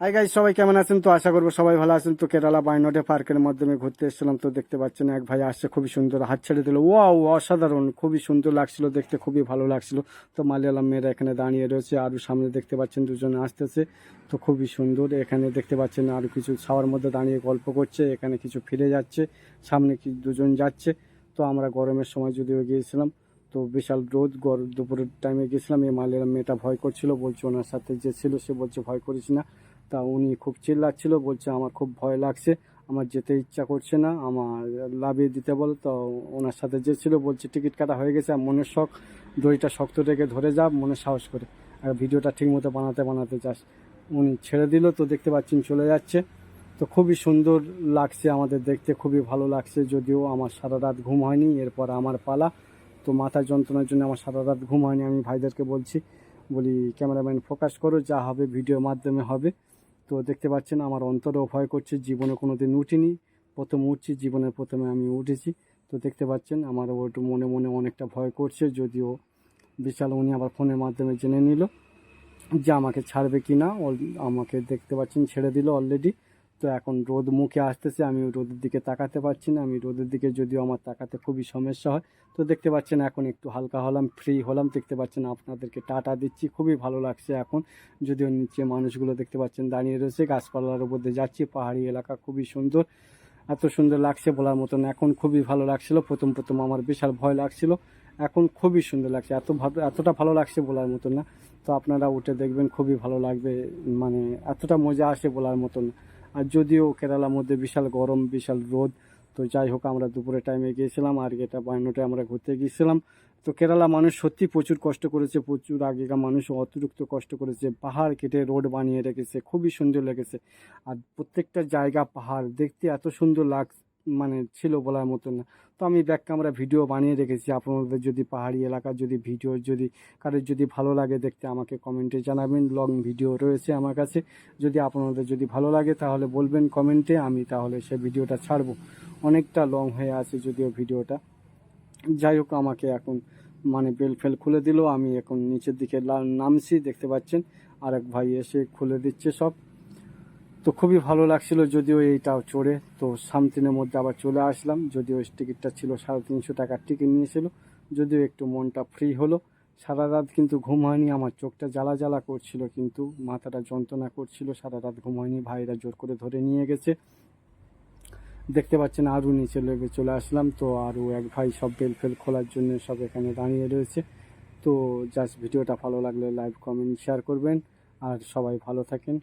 Hi guys সবাই কেমন আছেন? তো আশা করব সবাই ভালো আছেন। তো কেরালা বাইনটে পার্কের মাধ্যমে ঘুরতে এসেছিলাম। তো দেখতে পাচ্ছেন, এক ভাই আসছে, খুবই সুন্দর হাত ছেড়ে দিল। ওয়াও, অসাধারণ, খুবই সুন্দর লাগছিল, দেখতে খুবই ভালো লাগছিল। তো মালিয়ালাম মেয়েরা এখানে দাঁড়িয়ে রয়েছে, আর সামনে দেখতে পাচ্ছেন দুজনে আসতেছে। তো খুবই সুন্দর, এখানে দেখতে পাচ্ছেন আর কিছু ছাওয়ার মধ্যে দাঁড়িয়ে গল্প করছে, এখানে কিছু ফিরে যাচ্ছে, সামনে কি দুজন যাচ্ছে। তো আমরা গরমের সময় যদিও গিয়েছিলাম, তো বিশাল রোদ, গর, দুপুরের টাইমে গেছিলাম এই মালিয়ালাম মেয়েটা ভয় করছিল, বলছে ওনার সাথে যে ছিল, সে বলছে ভয় করিস না। তা উনি খুব চিল্লাচ্ছিল, বলছে আমার খুব ভয় লাগছে, আমার যেতে ইচ্ছা করছে না, আমার লাভিয়ে দিতে বলো। তো ওনার সাথে যে ছিল বলছে টিকিট কাটা হয়ে গেছে, আর মনের শখ, দড়িটা শক্ত রেখে ধরে যা, মনে সাহস করে। আর ভিডিওটা ঠিক মতো বানাতে বানাতে চাস উনি ছেড়ে দিল, তো দেখতে পাচ্ছেন চলে যাচ্ছে। তো খুবই সুন্দর লাগছে আমাদের দেখতে, খুবই ভালো লাগছে, যদিও আমার সারা রাত ঘুম হয়নি, এরপর আমার পালা। তো মাথা যন্ত্রণার জন্য আমার সারা রাত ঘুম হয়নি, আমি ভাইদেরকে বলছি, বলি, ক্যামেরাম্যান, ফোকাস করো, যা হবে, ভিডিওর মাধ্যমে হবে। তো দেখতে পাচ্ছেন আমার অন্তরেও ভয় করছে, জীবনে কোনো দিন উঠিনি। প্রথম উঠছি জীবনে প্রথমে আমি উঠেছি। তো দেখতে পাচ্ছেন আমার একটু মনে মনে অনেকটা ভয় করছে, যদিও বিশাল উনি আবার ফোনের মাধ্যমে জেনে নিল যে আমাকে ছাড়বে কি না আমাকে দেখতে পাচ্ছেন, ছেড়ে দিল অলরেডি তো এখন রোদ মুখে আসতেছে, আমি রোদের দিকে তাকাতে পারছি না। আমি রোদের দিকে যদিও আমার তাকাতে খুবই সমস্যা হয়। তো দেখতে পাচ্ছেন এখন একটু হালকা হলাম ফ্রি হলাম। দেখতে পাচ্ছেন আপনাদেরকে টাটা দিচ্ছি, খুবই ভালো লাগছে এখন। যদিও নিচে মানুষগুলো দেখতে পাচ্ছেন দাঁড়িয়ে রয়েছে, গাছপালার দিয়ে যাচ্ছি, পাহাড়ি এলাকা খুবই সুন্দর। এত সুন্দর লাগছে বলার মতন এখন খুবই ভালো লাগছিল, প্রথম প্রথম আমার বিশাল ভয় লাগছিল। এখন খুবই সুন্দর লাগছে, এত এতটা ভালো লাগছে বলার মতন না। তো আপনারা উঠে দেখবেন খুবই ভালো লাগবে মানে এতটা মজা আসে বলার মতন না। আর যদিও কেরালার মধ্যে বিশাল গরম, বিশাল রোদ, তো যাই হোক, আমরা দুপুরের টাইমে গিয়েছিলাম আর এটা বায়নোটে আমরা ঘুরতে গিয়েছিলাম। তো কেরালা মানুষ সত্যি প্রচুর কষ্ট করেছে, প্রচুর আগেকার মানুষ অতিরিক্ত কষ্ট করেছে। পাহাড় কেটে রোড বানিয়ে রেখেছে, খুবই সুন্দর লেগেছে। আর প্রত্যেকটা জায়গা পাহাড়, দেখতে এত সুন্দর লাগ মানে ছিল বলার মতন না। তো আমি ব্যাক ক্যামেরা ভিডিও বানিয়ে রেখেছি। আপনাদের যদি পাহাড়ি এলাকার যদি ভিডিও যদি কারোর যদি ভালো লাগে দেখতে, আমাকে কমেন্টে জানাবেন। লং ভিডিও রয়েছে আমার কাছে। যদি আপনাদের যদি ভালো লাগে, তাহলে বলবেন কমেন্টে আমি তাহলে সে ভিডিওটা ছাড়বো। অনেকটা লং হয়ে আছে যদিও ভিডিওটা যাই হোক, আমাকে এখন মানে বেল ফেল খুলে দিল। আমি এখন নিচের দিকে নামছি, দেখতে পাচ্ছেন। আর এক ভাই এসে খুলে দিচ্ছে সব। তো খুবই ভালো লাগছিল যদিও এইটাও চড়ে। তো সামথিনের মধ্যে আবার চলে আসলাম। যদিও টিকিটটা ছিল সাড়ে তিনশো টাকার টিকিট নিয়েছিল। যদিও একটু মনটা ফ্রি হলো। সারা রাত কিন্তু ঘুম হয়নি, আমার চোখটা জ্বালা জ্বালা করছিল কিন্তু মাথাটা যন্ত্রণা করছিল। সারা রাত ঘুম হয়নি, ভাইরা জোর করে ধরে নিয়ে গেছে। দেখতে পাচ্ছেন আরও নিচে লেগে চলে আসলাম। তো আরও এক ভাই সব বেল ফেল খোলার জন্য সব এখানে দাঁড়িয়ে রয়েছে। তো জাস্ট ভিডিওটা ভালো লাগলে লাইভ কমেন্ট শেয়ার করবেন। আর সবাই ভালো থাকেন।